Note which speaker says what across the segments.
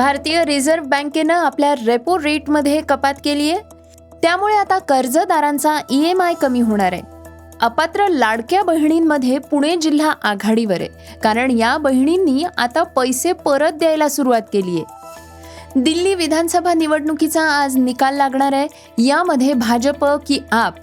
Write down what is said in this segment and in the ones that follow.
Speaker 1: भारतीय रिझर्व्ह बँकेनं आपल्या रेपो रेटमध्ये कपात केली आहे. त्यामुळे आता कर्जदारांचा ई एम आय कमी होणार आहे. अपात्र लाडक्या बहिणींमध्ये पुणे जिल्हा आघाडीवर आहे. कारण या बहिणींनी आता पैसे परत द्यायला सुरुवात केली आहे. दिल्ली विधानसभा निवडणुकीचा आज निकाल लागणार आहे. यामध्ये भाजप की आप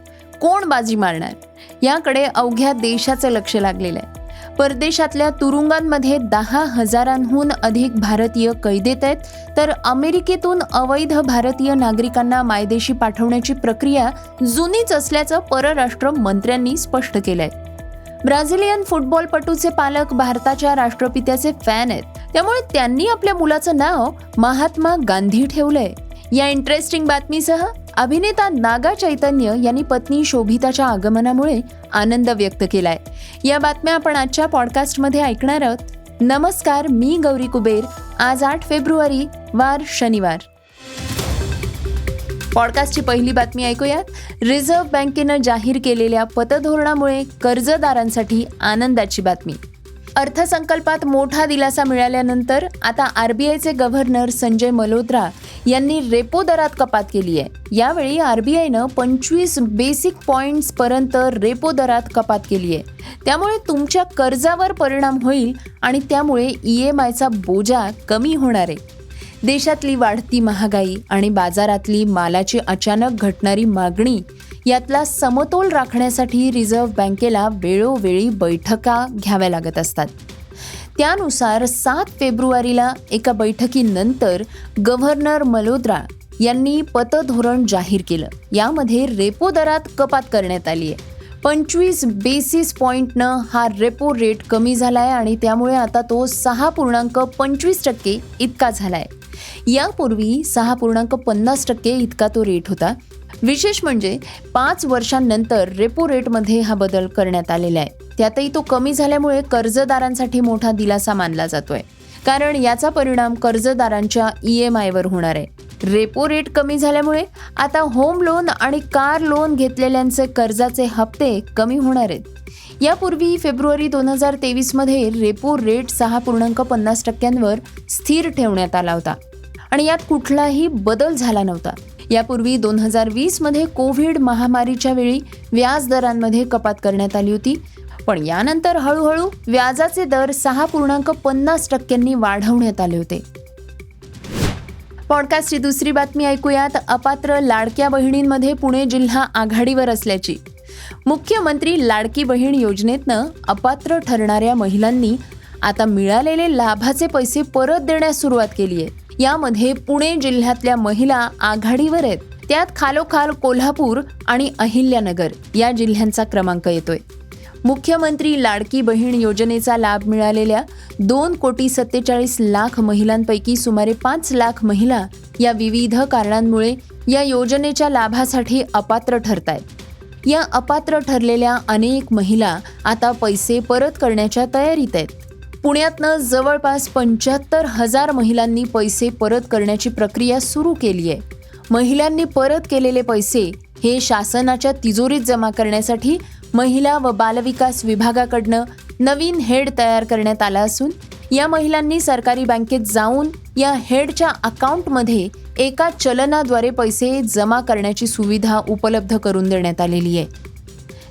Speaker 1: कोण बाजी मारणार? याकडे अवघ्या देशाचं लक्ष लागलेलं आहे. परदेशातल्या तुरुंगांमध्ये दहा हजारांहून अधिक भारतीय कैदेत आहेत. तर अमेरिकेतून अवैध भारतीय नागरिकांना मायदेशी पाठवण्याची प्रक्रिया जुनीच असल्याचं परराष्ट्र मंत्र्यांनी स्पष्ट केलंय. ब्राझिलियन फुटबॉलपटूचे पालक भारताच्या राष्ट्रपित्याचे फॅन आहेत. त्यामुळे त्यांनी आपल्या मुलाचं नाव महात्मा गांधी ठेवलंय. या इंटरेस्टिंग बातमीसह अभिनेता नागा चैतन्य यांनी पत्नी शोभिताच्या आगमनामुळे आनंद व्यक्त केलाय. या बातम्या आपण आजच्या पॉडकास्टमध्ये ऐकणार आहोत. नमस्कार मी गौरी कुबेर. आज आठ फेब्रुवारी वार शनिवार. पॉडकास्टची पहिली बातमी ऐकूयात. रिझर्व्ह बँकेनं जाहीर केलेल्या पतधोरणामुळे कर्जदारांसाठी आनंदाची बातमी. अर्थसंकल्पात मोठा दिलासा मिळाल्यानंतर आता आरबीआयचे गव्हर्नर संजय मल्होत्रा यांनी रेपो दरात कपात केली आहे. यावेळी आरबीआयनं पंचवीस बेसिक पॉइंट्स पर्यंत रेपो दरात कपात केली आहे. त्यामुळे तुमच्या कर्जावर परिणाम होईल आणि त्यामुळे ई एम आयचा बोजा कमी होणार आहे. देशातली वाढती महागाई आणि बाजारातली मालाची अचानक घटणारी मागणी यातला समतोल राखण्यासाठी रिझर्व्ह बँकेला वेळोवेळी बैठका घ्याव्या लागत असतात. त्यानुसार सात फेब्रुवारीला एका बैठकीनंतर गव्हर्नर मल्होत्रा यांनी पतधोरण जाहीर केलं. यामध्ये रेपो दरात कपात करण्यात आली आहे पंचवीस बेसिस पॉईंटनं हा रेपो रेट कमी झाला आहे आणि त्यामुळे आता तो सहा पूर्णांक पंचवीस टक्के इतका झाला आहे यापूर्वी सहा पूर्णांक पन्नास टक्के इतका तो रेट होता. विशेष म्हणजे पाच वर्षांनंतर रेपो रेटमध्ये हा बदल करण्यात आलेला आहे. त्यातही तो कमी झाल्यामुळे कर्जदारांसाठी मोठा दिलासा मानला जातोय. कारण याचा परिणाम कर्जदारांच्या ई एम आयवर होणार आहे. रेपो रेट कमी झाल्यामुळे आता होम लोन आणि कार लोन घेतलेल्यांचे कर्जाचे हप्ते कमी होणार आहेत. यापूर्वी फेब्रुवारी दोन हजार तेवीसमध्ये रेपो रेट सहा पूर्णांक पन्नास टक्क्यांवर स्थिर ठेवण्यात आला होता. आणि यात कुठलाही बदल झाला नव्हता. यापूर्वी दोन हजार वीसमध्ये कोविड महामारीच्या वेळी व्याज दरांमध्ये कपात करण्यात आली होती. पण यानंतर हळूहळू व्याजाचे दर सहा पूर्णांक पन्नास टक्क्यांनी वाढवण्यात आले होते. पॉडकास्टची दुसरी बातमी ऐकूयात. अपात्र लाडक्या बहिणींमध्ये पुणे जिल्हा आघाडीवर असल्याची. मुख्यमंत्री लाडकी बहीण योजनेतनं अपात्र ठरणाऱ्या महिलांनी आता मिळालेले लाभाचे पैसे परत देण्यास सुरुवात केली आहे यामध्ये पुणे जिल्ह्यातल्या महिला आघाडीवर आहेत. त्यात खालोखाल कोल्हापूर आणि अहिल्यानगर या जिल्ह्यांचा क्रमांक येतोय. मुख्यमंत्री लाडकी बहीण योजनेचा लाभ मिळालेल्या दोन कोटी सत्तेचाळीस लाख महिलांपैकी सुमारे पाच लाख महिला या विविध कारणांमुळे या योजनेच्या लाभासाठी अपात्र ठरत आहेत या अपात्र ठरलेल्या अनेक महिला आता पैसे परत करण्याच्या तयारीत आहेत. पुण्यातनं जवळपास पंच्याहत्तर हजार महिलांनी पैसे परत करण्याची प्रक्रिया सुरू केली आहे. महिलांनी परत केलेले पैसे हे शासनाच्या तिजोरीत जमा करण्यासाठी महिला व बालविकास विभागाकडनं नवीन हेड तयार करण्यात आला असून या महिलांनी सरकारी बँकेत जाऊन या हेडच्या अकाउंटमध्ये एका चलनाद्वारे पैसे जमा करण्याची सुविधा उपलब्ध करून देण्यात आलेली आहे.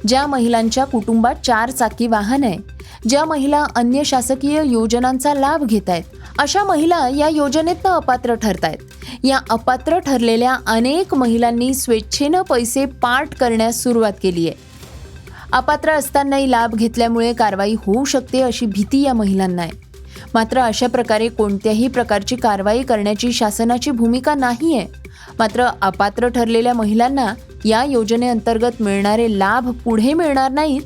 Speaker 1: ज्या महिलांच्या कुटुंबात चार चाकी वाहन आहे ज्या महिला अन्य शासकीय योजनांचा लाभ घेत आहेत अशा महिला या योजनेतनं अपात्र ठरत आहेत. या अपात्र ठरलेल्या अनेक महिलांनी स्वेच्छेनं पैसे पाठ करण्यास सुरुवात केली आहे. अपात्र असतानाही लाभ घेतल्यामुळे कारवाई होऊ शकते अशी भीती या महिलांना आहे. मात्र अशा प्रकारे कोणत्याही प्रकारची कारवाई करण्याची शासनाची भूमिका नाही आहे. मात्र अपात्र ठरलेल्या महिलांना या योजनेअंतर्गत मिळणारे लाभ पुढे मिळणार नाहीत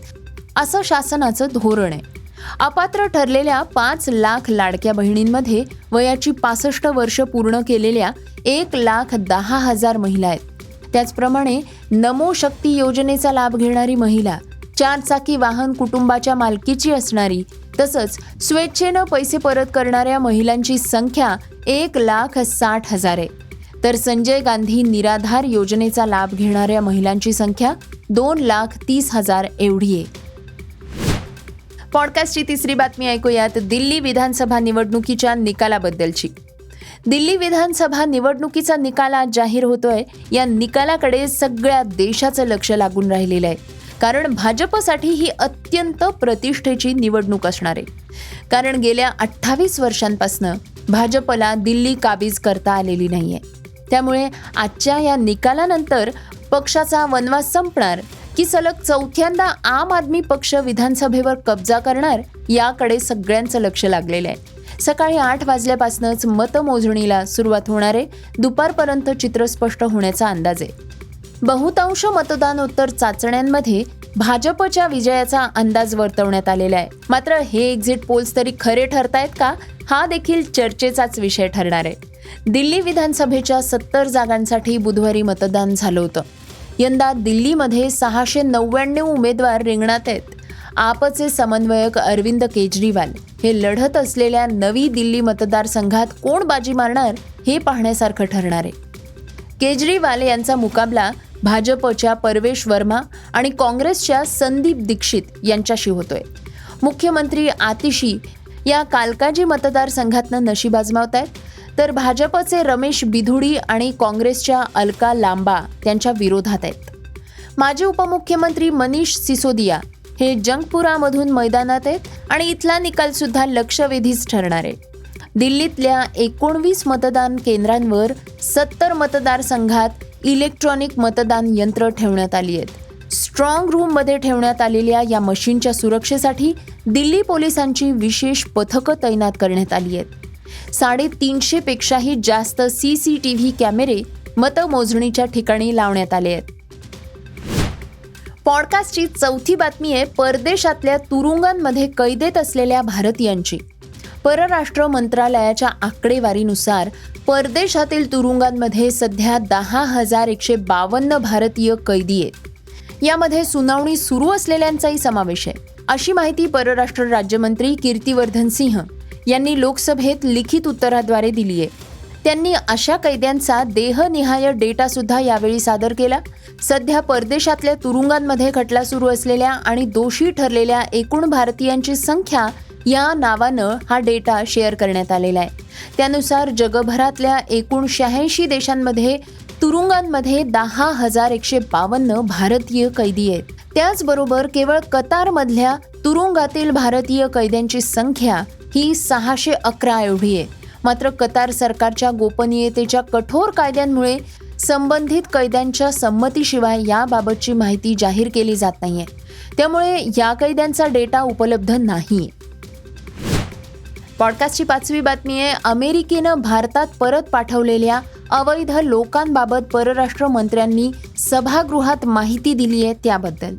Speaker 1: असं शासनाचं धोरण आहे. अपात्र ठरलेल्या पाच लाख लाडक्या बहिणींमध्ये वयाची पासष्ट वर्ष पूर्ण केलेल्या एक लाख दहा हजार महिला आहेत. त्याचप्रमाणे नमो शक्ती योजनेचा लाभ घेणारी महिला चार चाकी वाहन कुटुंबाच्या मालकीची असणारी तसंच स्वेच्छेनं पैसे परत करणाऱ्या महिलांची संख्या एक लाख साठ हजार आहे. तर संजय गांधी निराधार योजनेचा लाभ घेणाऱ्या महिलांची संख्या दोन लाख तीस हजार एवढी आहे. पॉडकास्टची तिसरी बातमी ऐकूयात. दिल्ली विधानसभा निवडणुकीच्या निकालाबद्दलची. दिल्ली विधानसभा निवडणुकीचा निकाल आज जाहीर होतोय. या निकालाकडे सगळ्या देशाचं लक्ष लागून राहिलेलं आहे. कारण भाजपसाठी ही अत्यंत प्रतिष्ठेची निवडणूक असणार आहे. कारण गेल्या अठ्ठावीस वर्षांपासनं भाजपला दिल्ली काबीज करता आलेली नाही आहे त्यामुळे आजच्या या निकालानंतर पक्षाचा वनवास संपणार. की सलग चौथ्यांदा आम आदमी पक्ष विधानसभेवर कब्जा करणार याकडे सगळ्यांचं लक्ष लागलेलं आहे. सकाळी आठ वाजल्यापासूनच मतमोजणीला सुरुवात होणार आहे. दुपारपर्यंत चित्र स्पष्ट होण्याचा अंदाज आहे. बहुतांश मतदानोत्तर चाचण्यांमध्ये भाजपच्या विजयाचा अंदाज वर्तवण्यात आलेला आहे. मात्र हे एक्झिट पोल्स तरी खरे ठरतायत का? हा देखील चर्चेचाच विषय ठरणार आहे. दिल्ली विधानसभेच्या सत्तर जागांसाठी बुधवारी मतदान झालं होतं. यंदा दिल्लीमध्ये सहाशे नव्याण्णव उमेदवार रिंगणात आहेत. आपचे समन्वयक अरविंद केजरीवाल हे लढत असलेल्या नवी दिल्ली मतदारसंघात कोण बाजी मारणार हे पाहण्यासारखं ठरणार आहे. केजरीवाल यांचा मुकाबला भाजपच्या परवेश वर्मा आणि काँग्रेसच्या संदीप दीक्षित यांच्याशी होतोय. मुख्यमंत्री आतिशी या कालकाजी मतदारसंघातनं नशीब आजमावत आहेत तर भाजपचे रमेश बिधुडी आणि काँग्रेसच्या अलका लांबा त्यांच्या विरोधात आहेत. माजी उपमुख्यमंत्री मनीष सिसोदिया हे जंगपुरामधून मैदानात आहेत आणि इथला निकाल सुद्धा लक्षवेधीच ठरणार आहे. दिल्लीतल्या एकोणवीस मतदान केंद्रांवर सत्तर मतदारसंघात इलेक्ट्रॉनिक मतदान यंत्र ठेवण्यात आली आहेत. स्ट्रॉंग रूममध्ये ठेवण्यात आलेल्या या मशीनच्या सुरक्षेसाठी दिल्ली पोलिसांची विशेष पथकं तैनात करण्यात आली आहेत. साडेतीनशे पेक्षाही जास्त सी सी टी व्ही कॅमेरे मतमोजणीच्या ठिकाणी लावण्यात आले आहेत. पॉडकास्टची चौथी बातमी आहे परदेशातल्या तुरुंगांमध्ये कैदेत असलेल्या भारतीयांची. परराष्ट्र मंत्रालयाच्या आकडेवारीनुसार परदेशातील तुरुंगांमध्ये सध्या दहा हजार एकशे बावन्न भारतीय कैदी आहेत. यामध्ये सुनावणी सुरू असलेल्यांचाही समावेश आहे. अशी माहिती परराष्ट्र राज्यमंत्री कीर्तिवर्धन सिंह यांनी लोकसभेत लिखित उत्तराद्वारे दिली आहे. त्यांनी अशा कैद्यांचा देहनिहाय डेटा सुद्धा यावेळी सादर केला. सध्या परदेशातल्या तुरुंगांमध्ये खटला सुरू असलेल्या आणि दोषी ठरलेल्या एकूण भारतीयांची संख्या या नावानं हा डेटा शेअर करण्यात आलेला आहे. त्यानुसार जगभरातल्या एकूण शहाऐंशी देशांमध्ये तुरुंगांमध्ये दहा हजार एकशे बावन्न भारतीय कैदी आहेत. त्याचबरोबर केवळ कतारमधल्या तुरुंगातील भारतीय कैद्यांची संख्या ही सहाशे अकरा एवढी आहे. मात्र कतार सरकारच्या गोपनीयतेच्या कठोर कायद्यांमुळे संबंधित कैद्यांच्या संमतीशिवाय याबाबतची माहिती जाहीर केली जात नाहीये. त्यामुळे या कैद्यांचा डेटा उपलब्ध नाही. पॉडकास्टची पाचवी बातमी आहे. अमेरिकेनं भारतात परत पाठवलेल्या अवैध लोकांबाबत परराष्ट्र मंत्र्यांनी सभागृहात माहिती दिली आहे त्याबद्दल.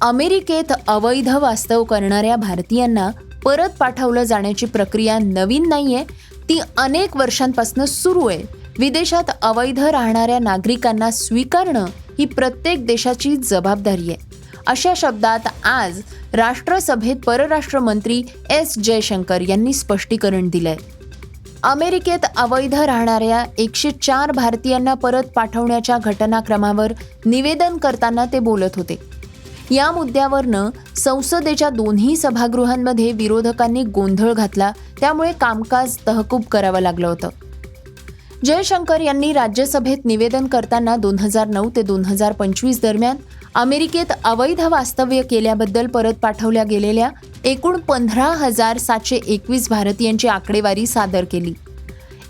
Speaker 1: अमेरिकेत अवैध वास्तव करणाऱ्या भारतीयांना परत पाठवलं जाण्याची प्रक्रिया नवीन नाहीये. ती अनेक वर्षांपासून सुरू आहे. विदेशात अवैध राहणाऱ्या नागरिकांना स्वीकारणं ही प्रत्येक देशाची जबाबदारी आहे. अशा शब्दात आज राष्ट्रसभेत परराष्ट्र मंत्री एस जयशंकर यांनी स्पष्टीकरण दिलंय. अमेरिकेत अवैध राहणाऱ्या एकशे चार भारतीयांना परत पाठवण्याच्या घटनाक्रमावर निवेदन करताना ते बोलत होते. या मुद्द्यावरनं संसदेच्या दोन्ही सभागृहांमध्ये विरोधकांनी गोंधळ घातला. त्यामुळे कामकाज तहकूब करावं लागलं होतं. जयशंकर यांनी राज्यसभेत निवेदन करताना दोन हजार नऊ ते दोन हजार पंचवीस दरम्यान अमेरिकेत अवैध वास्तव्य केल्याबद्दल परत पाठवल्या गेलेल्या एकूण पंधरा हजार सातशे एकवीस भारतीयांची आकडेवारी सादर केली.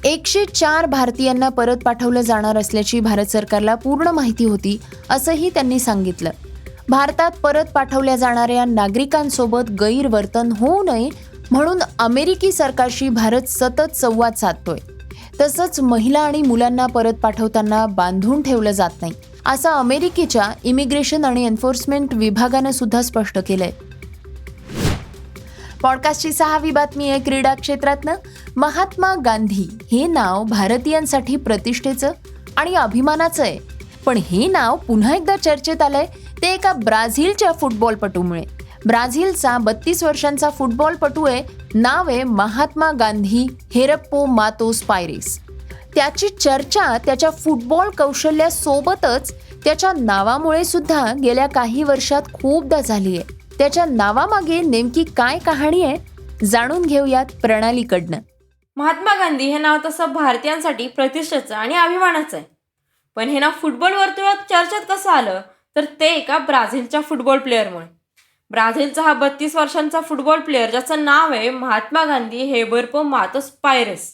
Speaker 1: एकशे चार भारतीयांना परत पाठवलं जाणार असल्याची भारत सरकारला पूर्ण माहिती होती असंही त्यांनी सांगितलं. भारतात परत पाठवल्या जाणाऱ्या नागरिकांसोबत गैरवर्तन होऊ नये म्हणून अमेरिकी सरकारशी भारत सतत संवाद साधतोय. तसंच महिला आणि मुलांना परत पाठवताना बांधून ठेवलं जात नाही असं अमेरिकेच्या इमिग्रेशन आणि एन्फोर्समेंट विभागानं सुद्धा स्पष्ट केलंय. पॉडकास्टची सहावी बातमी आहे क्रीडा क्षेत्रातनं. महात्मा गांधी हे नाव भारतीयांसाठी प्रतिष्ठेचं आणि अभिमानाचं आहे. पण हे नाव पुन्हा एकदा चर्चेत आलंय ते एका ब्राझीलच्या फुटबॉलपटूमुळे. ब्राझीलचा बत्तीस वर्षांचा फुटबॉलपटू आहे नाव आहे महात्मा गांधी हेरप्पो मातोस पायरेस. त्याची चर्चा त्याच्या फुटबॉल कौशल्यासोबतच त्याच्या नावामुळे सुद्धा गेल्या काही वर्षात खूपदा झाली आहे त्याच्या नावामागे नेमकी काय कहाणी आहे जाणून घेऊयात प्रणालीकडनं.
Speaker 2: महात्मा गांधी हे नाव तसं भारतीयांसाठी प्रतिष्ठेचं आणि अभिमानाचं आहे. पण हे नाव फुटबॉल वर्तुळात चर्चेत कसं आलं? तर ते एका ब्राझीलच्या फुटबॉल प्लेअरमुळे ब्राझीलचा हा बत्तीस वर्षांचा फुटबॉल प्लेअर ज्याचं नाव आहे महात्मा गांधी हेबरपो मातोस पायरेस.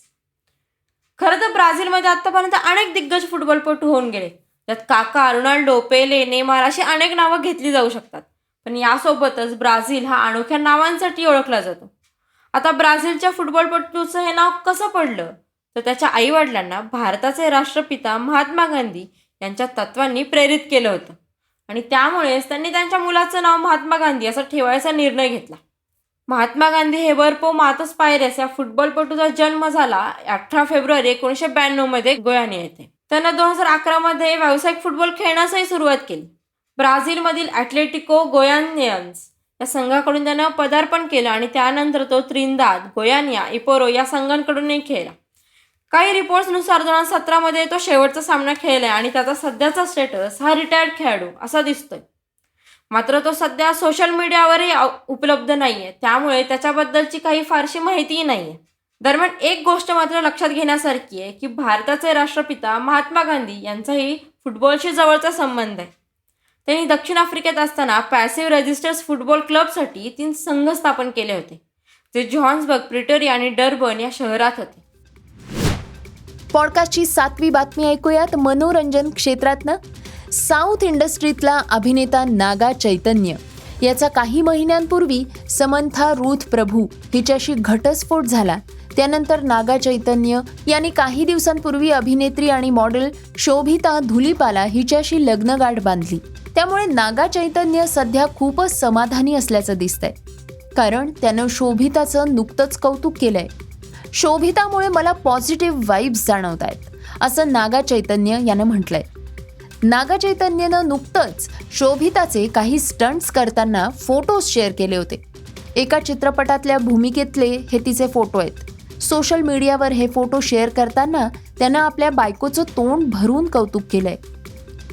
Speaker 2: खरं तर ब्राझीलमध्ये आतापर्यंत अनेक दिग्गज फुटबॉलपटू होऊन गेले. त्यात काका रोनाल्डो पेले नेमार अशी अनेक नावं घेतली जाऊ शकतात. पण यासोबतच ब्राझील हा अनोख्या नावांसाठी ओळखला जातो. आता ब्राझीलच्या फुटबॉलपटूचं हे नाव कसं पडलं? तर त्याच्या आईवडिलांना भारताचे राष्ट्रपिता महात्मा गांधी यांच्या तत्वांनी प्रेरित केलं होतं. आणि त्यामुळेच त्यांनी त्यांच्या मुलाचं नाव महात्मा गांधी असं ठेवायचा निर्णय घेतला. महात्मा गांधी हेबरपो मातस पायरेस या फुटबॉलपटूचा जन्म झाला अठरा फेब्रुवारी एकोणीसशे ब्याण्णवमध्ये गोयाने येथे. त्यानं दोन हजार अकरामध्ये व्यावसायिक फुटबॉल खेळण्यासही सुरुवात केली. ब्राझीलमधील ॲथलेटिको गोयानियन्स या संघाकडून त्यानं पदार्पण केलं आणि त्यानंतर तो त्रिंदाद गोयानिया इपोरो या संघांकडूनही खेळला. काही रिपोर्ट्सनुसार दोन हजार सतरामध्ये तो शेवटचा सामना खेळलाय आणि त्याचा सध्याचा स्टेटस हा रिटायर्ड खेळाडू असा दिसतोय. मात्र तो सध्या सोशल मीडियावरही उपलब्ध उपलब्ध नाहीये. त्यामुळे त्याच्याबद्दलची काही फारशी माहितीही नाहीये. दरम्यान एक गोष्ट मात्र लक्षात घेण्यासारखी आहे की भारताचे राष्ट्रपिता महात्मा गांधी यांचाही फुटबॉलशी जवळचा संबंध आहे. त्यांनी दक्षिण आफ्रिकेत असताना पॅसिव्ह रेजिस्टर्स फुटबॉल क्लबसाठी तीन संघ स्थापन केले होते जे जॉन्सबर्ग प्रिटोरिया आणि डर्बन या शहरात होते.
Speaker 1: पॉडकास्टची सातवी बातमी ऐकूयात. मनोरंजन क्षेत्रातनं साऊथ इंडस्ट्रीतला अभिनेता नागा चैतन्य. याचा काही महिन्यांपूर्वी समंथा रूथ प्रभू हिच्याशी घटस्फोट झाला. त्यानंतर नागा चैतन्य यांनी काही दिवसांपूर्वी अभिनेत्री आणि मॉडेल शोभिता धुलीपाला हिच्याशी लग्नगाठ बांधली. त्यामुळे नागा चैतन्य सध्या खूपच समाधानी असल्याचं दिसतंय. कारण त्यानं शोभिताचं नुकतंच कौतुक केलंय. शोभितामुळे मला पॉझिटिव्ह वाईब्स जाणवत आहेत असं नागा चैतन्य यानं म्हटलंय. नागा चैतन्यनं नुकतंच शोभिताचे काही स्टंट्स करताना फोटोज शेअर केले होते. एका चित्रपटातल्या भूमिकेतले हे तिचे फोटो आहेत. सोशल मीडियावर हे फोटो शेअर करताना त्यानं आपल्या बायकोचं तोंड भरून कौतुक केलंय.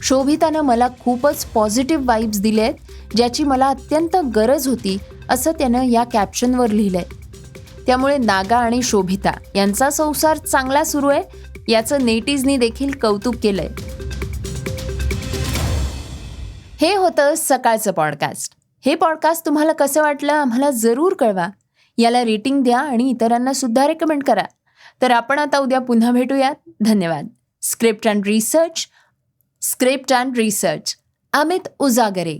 Speaker 1: शोभितानं मला खूपच पॉझिटिव्ह वाईब्स दिले आहेत ज्याची मला अत्यंत गरज होती असं त्यानं या कॅप्शनवर लिहिलंय. त्यामुळे नागा आणि शोभिता यांचा संसार चांगला सुरू आहे याचं नेटीजनी देखील कौतुक केलंय. हे होतं सकाळचं पॉडकास्ट. हे पॉडकास्ट तुम्हाला कसं वाटलं आम्हाला जरूर कळवा. याला रेटिंग द्या आणि इतरांना सुद्धा रेकमेंड करा. तर आपण आता उद्या पुन्हा भेटूयात. धन्यवाद. Script and research. Script and research. Amit Ujagare.